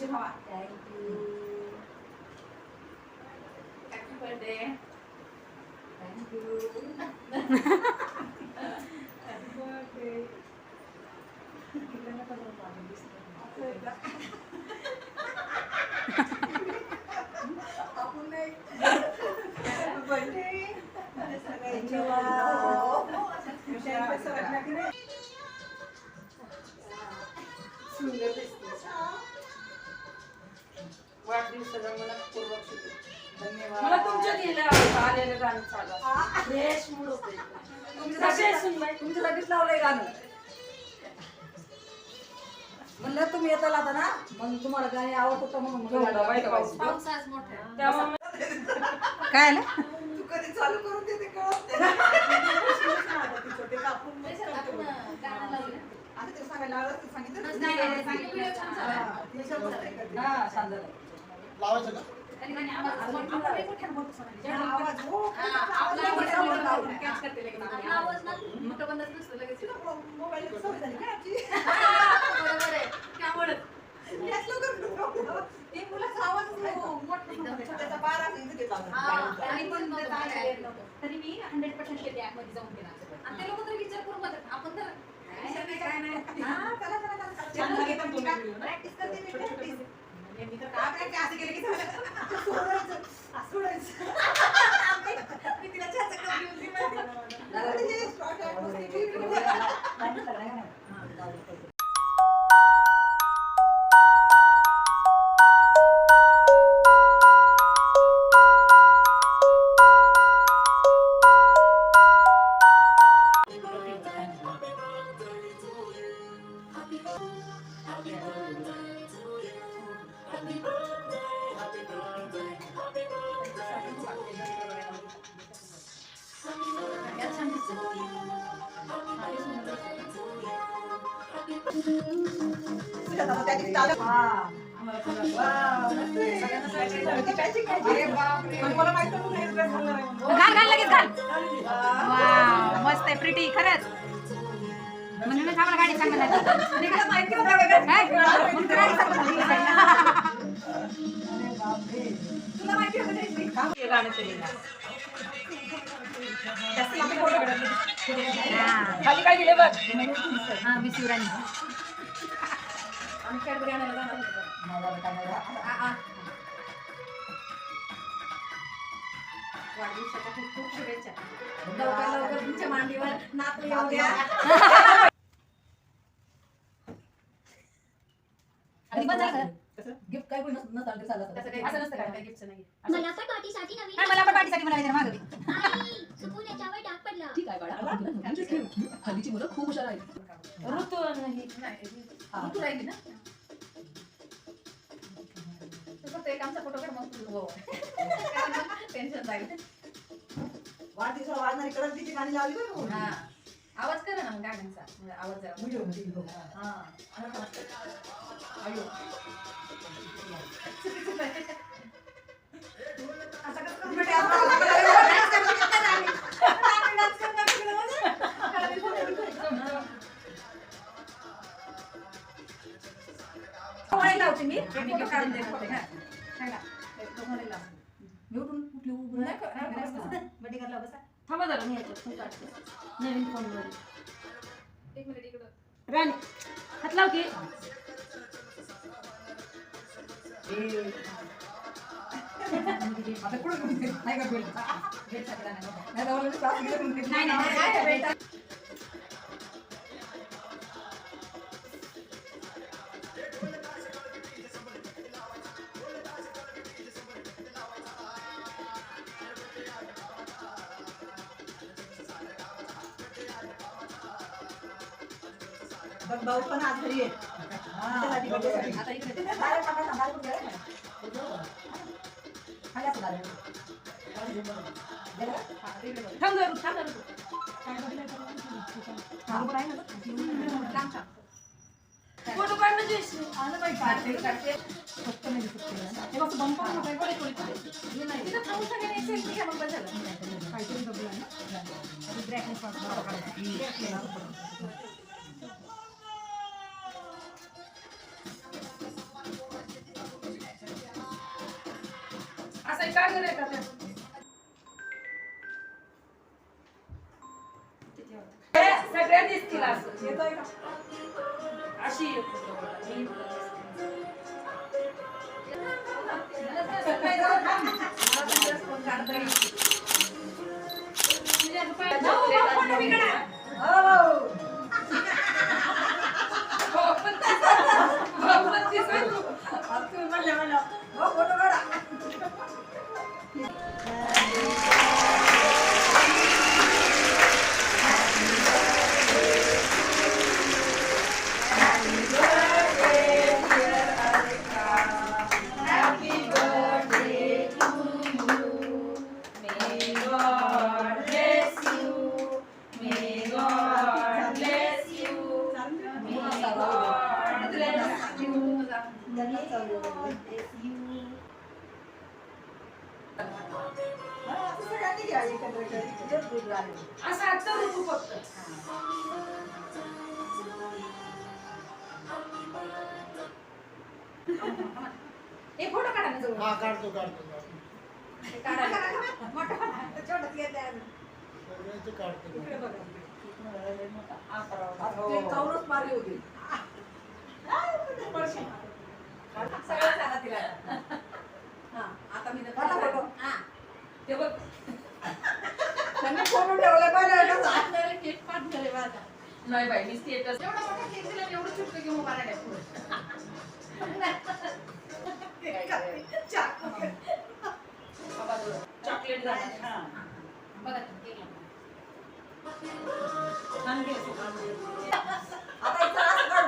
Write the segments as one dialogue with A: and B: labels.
A: Sumawa. Thank
B: you.
A: Happy birthday.
B: Thank
A: you. Happy birthday. Kita na pala ang family. मला पूर्वक शुभेच्छा. धन्यवाद.
C: मला तुमच्या गेल्या आलेलं गाणं चालू फ्रेश मूड होते?
B: तुमच्यासाठीच लावलंय गाणं. म्हणलं तुम्ही येताल आता ना? मग तुम्हाला गाणी आवडत होतं म्हणून.
C: त्यामुळे
B: काय आलं
A: तू कधी चालू करून देते कळत. आता ते सांगायला सांगितलं.
D: लावायचं का?
A: हो,
E: हा. हा. तरी मी हंड्रेड पर्सेंट शेती ऍपमध्ये जाऊन केला. आणि ते लोक तर विचार करून बघत आपण तर
A: काय नाही. हा, चला, चला, चला, चला. छान लागेल पण तुम्ही. Practice करते मी, practice. मी तर काय असं केलं की झालं. सोडायचं, असं सोडायचं. मी तिला चहाचा cup घेऊन दिला माहिती. अरे, हे short आहे,
F: घाल घाल लगेच घाल.
A: वाव
F: मस्त आहे प्रिटी खरंच. म्हणूनच आम्हाला गाडी चांगली मी शिवराणी.
E: आम्ही कॅडबरी आणायला जाणार होतो
B: माझा बेटा माझा.
E: आ, आ. वाढदिवसाच्या खूप खूप शुभेच्छा. लवकर लवकर तुमच्या मांडीवर नातू येऊ द्या.
B: आणि पण झालं. गिफ्ट काय पण.
E: तसं काही असं नसतं काय गिफ्टचं नाही
G: मला पण पार्टीसाठी नवीन
F: काय मला पण पाठीसाठी म्हणाले मागं.
G: आई, चुकून याच्यावर डाग पडला.
H: ठीक आहे बाळा. तुला खेळ हल्लीची मुलं खूप हुशार आहेत.
C: ऋतू नाही
E: नाही तू राहिली ना? फक्त एक आमचा फोटो काढ मग तू हो. टेन्शन जाईल
A: वाढदिवसाला वाजणारी कडक गाणी लावली बरं?
E: हा. आवाज कर ना मग गाण्यांचा. म्हणजे आवाज जरा.
B: व्हिडिओमध्ये बघू.
E: हा.
B: उभं
E: नाही का- नाही का बसा. बड्डीकडला बसा.
C: थांबा जरा मी याच्यात फोन काढते नवीन फोनमध्ये
E: एक मिनिट इकडं.
C: राणी हात लाव की
B: आता कुठं? नाही का नाही. नाही.
E: नाही नाही नाही,
B: बरोबर आहे ना?
E: लांब थांब.
C: फोटो काढणं जयश्री
B: आलं बाई,
E: काढते, काढते.
B: फक्त नाही दिसत केलं. ते फक्त bumper मध्ये
E: थोडी, थोडी, थोडी. हे नाही. तिथं थांबून सगळ्यांनी एक selfie घ्या, मग बस झालं.
B: काहीतरी बघलं ना. आणि
C: सगळ्या दिसतील असं
B: येतोय का
C: अशी
B: असं
C: ऋतू फक्त
E: हे फोटो काढा ना जवळ
D: हा काढतो काढतो.
E: हे काढा.
B: मोठं. छोटंच घेतलंय.
D: सगळ्याचे काढतो
B: इकडे बघा.
E: ते चौरस मारली होती. सगळं सांगा तिला हा आता मी. हा
C: ते बघ
B: त्यांनी फोटो ठेवले पाहिजे.
E: आपल्याला केक पाठवणार आहे माझा
C: नाही बाई मी स्टेटस
E: एवढा मोठा केक दिला आणि एवढं छोटं घेऊन उभा राहिलाय पुढे.
C: चॉकलेट झालं
B: हा.
E: बघा.
B: आता.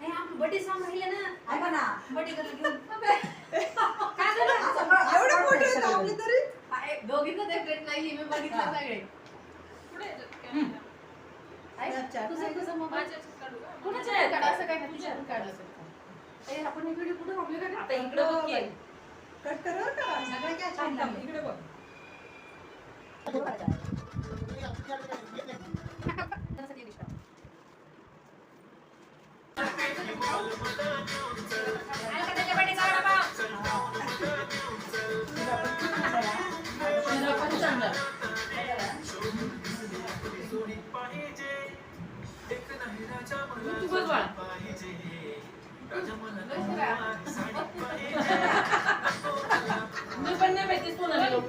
E: हे बर्थडे सॉन्ग राहिलं ना
B: ना.
E: गर्ल घेऊन
B: काय झालं? असं काढ. एवढे मोठे आहेत आपले तरी.
E: आहे, दोघींचं ते प्लेट नाही मी बघितलं सगळे
B: अच्छा.
E: तुझं
C: कुणाच्या आहेत?
E: काढ, असं काय नाही तुझ्या काढलं असेल. ए, आपण व्हिडिओ कुठे का?
C: आता इकडे बघ की.
B: कट कर बरं. सगळं.
C: इकडे बघ खूपच वाढ मी पण नाही माहिती सोनाली
E: लोक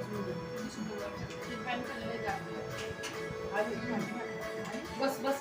E: बस बस